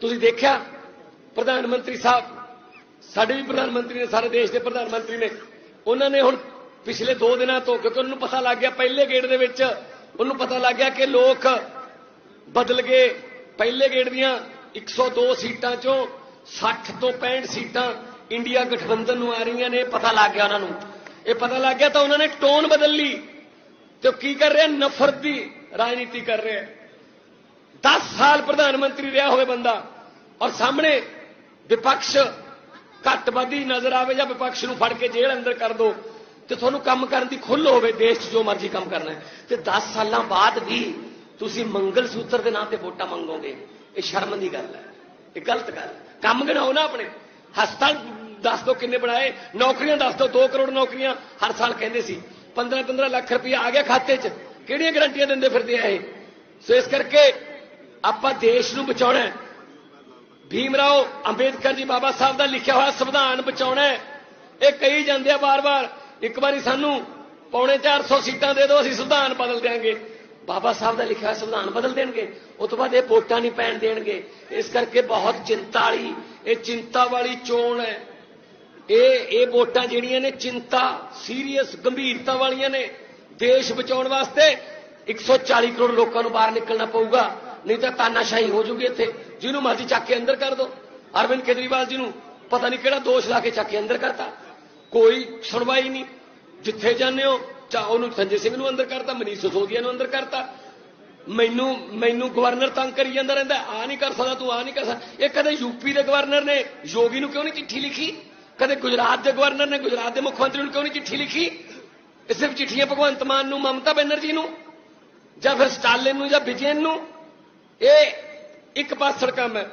ਤੁਸੀਂ ਦੇਖਿਆ? ਪ੍ਰਧਾਨ ਮੰਤਰੀ ਸਾਹਿਬ, ਸਾਡੇ ਵੀ ਪ੍ਰਧਾਨ ਮੰਤਰੀ ਨੇ, ਸਾਰੇ ਦੇਸ਼ ਦੇ ਪ੍ਰਧਾਨ ਮੰਤਰੀ ਨੇ। ਉਹਨਾਂ ਨੇ ਹੁਣ ਪਿਛਲੇ 2 ਦਿਨਾਂ ਤੋਂ, ਕਿਉਂਕਿ ਉਹਨੂੰ ਪਤਾ ਲੱਗ ਗਿਆ ਪਹਿਲੇ ਗੇੜ ਦੇ ਵਿੱਚ, ਉਹਨੂੰ ਪਤਾ ਲੱਗ ਗਿਆ ਕਿ ਲੋਕ ਬਦਲ ਗਏ। ਪਹਿਲੇ ਗੇੜ ਦੀਆਂ 102 ਸੀਟਾਂ ਚੋਂ 60 ਤੋਂ 65 ਸੀਟਾਂ ਇੰਡੀਆ ਗਠਬੰਧਨ ਨੂੰ ਆ ਰਹੀਆਂ ਨੇ, ਇਹ ਪਤਾ ਲੱਗ ਗਿਆ ਉਹਨਾਂ ਨੂੰ। ਇਹ ਪਤਾ ਲੱਗ ਗਿਆ ਤਾਂ ਉਹਨਾਂ ਨੇ ਟੋਨ ਬਦਲ ਲਈ। ਤੇ ਉਹ ਕੀ ਕਰ ਰਿਹਾ? ਨਫ਼ਰਤ ਦੀ ਰਾਜਨੀਤੀ ਕਰ ਰਿਹਾ। 10 ਸਾਲ ਪ੍ਰਧਾਨ ਮੰਤਰੀ ਰਿਹਾ ਹੋਵੇ ਬੰਦਾ ਔਰ ਸਾਹਮਣੇ ਵਿਪਕਸ਼ ਘੱਟਵਾਦੀ ਨਜ਼ਰ ਆਵੇ ਜਾਂ ਵਿਪਕਸ਼ ਨੂੰ ਫੜ ਕੇ ਜੇਲ੍ਹ ਅੰਦਰ ਕਰ ਦੋ ਤੇ ਤੁਹਾਨੂੰ ਕੰਮ ਕਰਨ ਦੀ ਖੁੱਲ ਹੋਵੇ, ਦੇਸ਼ 'ਚ ਜੋ ਮਰਜ਼ੀ ਕੰਮ ਕਰਨਾ ਹੈ। ਤੇ 10 ਸਾਲਾਂ ਬਾਅਦ ਵੀ ਤੁਸੀਂ ਮੰਗਲ ਸੂਤਰ ਦੇ ਨਾਂ ਤੇ ਵੋਟਾਂ ਮੰਗੋਗੇ, ਇਹ ਸ਼ਰਮ ਦੀ ਗੱਲ ਹੈ, ਇਹ ਗਲਤ ਗੱਲ ਕੰਮ ਗਿਣਾਓ ਨਾ ਆਪਣੇ। ਹਸਪਤਾਲ ਦੱਸ ਦਿਓ ਕਿੰਨੇ ਬਣਾਏ, ਨੌਕਰੀਆਂ ਦੱਸ ਦਿਓ 2 ਕਰੋੜ ਨੌਕਰੀਆਂ ਹਰ ਸਾਲ ਕਹਿੰਦੇ ਸੀ। 15 15 ਲੱਖ ਰੁਪਇਆ ਆ ਗਿਆ ਖਾਤੇ 'ਚ। ਕਿਹੜੀਆਂ ਗਰੰਟੀਆਂ ਦਿੰਦੇ ਫਿਰਦੇ ਆ ਇਹ? ਸੋ ਇਸ ਕਰਕੇ ਆਪਾਂ ਦੇਸ਼ ਨੂੰ ਬਚਾਉਣਾ ਹੈ। ਭੀਮ ਰਾਓ ਅੰਬੇਦਕਰ ਜੀ ਬਾਬਾ ਸਾਹਿਬ ਦਾ ਲਿਖਿਆ ਹੋਇਆ ਸੰਵਿਧਾਨ ਬਚਾਉਣਾ ਹੈ। ਇਹ ਕਹੀ ਜਾਂਦੇ ਆ ਵਾਰ-ਵਾਰ, ਇੱਕ ਵਾਰੀ ਸਾਨੂੰ ਪੌਣੇ 400 ਸੀਟਾਂ ਦੇ ਦਿਓ, ਅਸੀਂ ਸੰਵਿਧਾਨ ਬਦਲ ਦੇਾਂਗੇ ਬਾਬਾ ਸਾਹਿਬ ਦਾ ਲਿਖਿਆ ਹੋਇਆ ਸੰਵਿਧਾਨ ਬਦਲ ਦੇਣਗੇ। ਉਸ ਤੋਂ ਬਾਅਦ ਇਹ ਵੋਟਾਂ ਨਹੀਂ ਪੈਣ ਦੇਣਗੇ। ਇਸ ਕਰਕੇ ਬਹੁਤ ਚਿੰਤਾ ਵਾਲੀ, ਇਹ ਚਿੰਤਾ ਵਾਲੀ ਚੋਣ ਹੈ। ਇਹ ਇਹ ਵੋਟਾਂ ਜਿਹੜੀਆਂ ਨੇ ਚਿੰਤਾ, ਸੀਰੀਅਸ ਗੰਭੀਰਤਾ ਵਾਲੀਆਂ ਨੇ। ਦੇਸ਼ ਬਚਾਉਣ ਵਾਸਤੇ 140 ਕਰੋੜ ਲੋਕਾਂ ਨੂੰ ਬਾਹਰ ਨਿਕਲਣਾ ਪਊਗਾ। ਨਹੀਂ ਤਾਂ ਤਾਨਾਸ਼ਾਹੀ ਹੋ ਜੂਗੀ ਇੱਥੇ। ਜਿਹਨੂੰ ਮਰਜ਼ੀ ਚੱਕ ਕੇ ਅੰਦਰ ਕਰ ਦੋ। ਅਰਵਿੰਦ ਕੇਜਰੀਵਾਲ ਜੀ ਨੂੰ ਪਤਾ ਨਹੀਂ ਕਿਹੜਾ ਦੋਸ਼ ਲਾ ਕੇ ਚੱਕ ਕੇ ਅੰਦਰ ਕਰਤਾ। ਕੋਈ ਸੁਣਵਾਈ ਨਹੀਂ। ਜਿੱਥੇ ਜਾਂਦੇ ਹੋ, ਚਾ ਉਹਨੂੰ ਸੰਜੇ ਸਿੰਘ ਨੂੰ ਅੰਦਰ ਕਰਤਾ, ਮਨੀਸ਼ ਸਿਸੋਦੀਆ ਨੂੰ ਅੰਦਰ ਕਰਤਾ। ਮੈਨੂੰ ਮੈਨੂੰ ਗਵਰਨਰ ਤੰਗ ਕਰੀ ਜਾਂਦਾ ਰਹਿੰਦਾ। ਆ ਨਹੀਂ ਕਰ ਸਕਦਾ, ਤੂੰ ਆ ਨਹੀਂ ਕਰ ਸਕਦਾ। ਇਹ ਕਦੇ ਯੂਪੀ ਦੇ ਗਵਰਨਰ ਨੇ ਯੋਗੀ ਨੂੰ ਕਿਉਂ ਨਹੀਂ ਚਿੱਠੀ ਲਿਖੀ? ਕਦੇ ਗੁਜਰਾਤ ਦੇ ਗਵਰਨਰ ਨੇ ਗੁਜਰਾਤ ਦੇ ਮੁੱਖ ਮੰਤਰੀ ਨੂੰ ਕਿਉਂ ਨਹੀਂ ਚਿੱਠੀ ਲਿਖੀ? ਇਹ ਸਿਰਫ ਚਿੱਠੀਆਂ ਭਗਵੰਤ ਮਾਨ ਨੂੰ, ਮਮਤਾ ਬੈਨਰਜੀ ਨੂੰ, ਜਾਂ ਫਿਰ ਸਟਾਲਿਨ ਨੂੰ, ਜਾਂ ਵਿਜੇਨ ਨੂੰ। ਇਹ ਇੱਕ ਪਾਸੜ ਕੰਮ ਹੈ।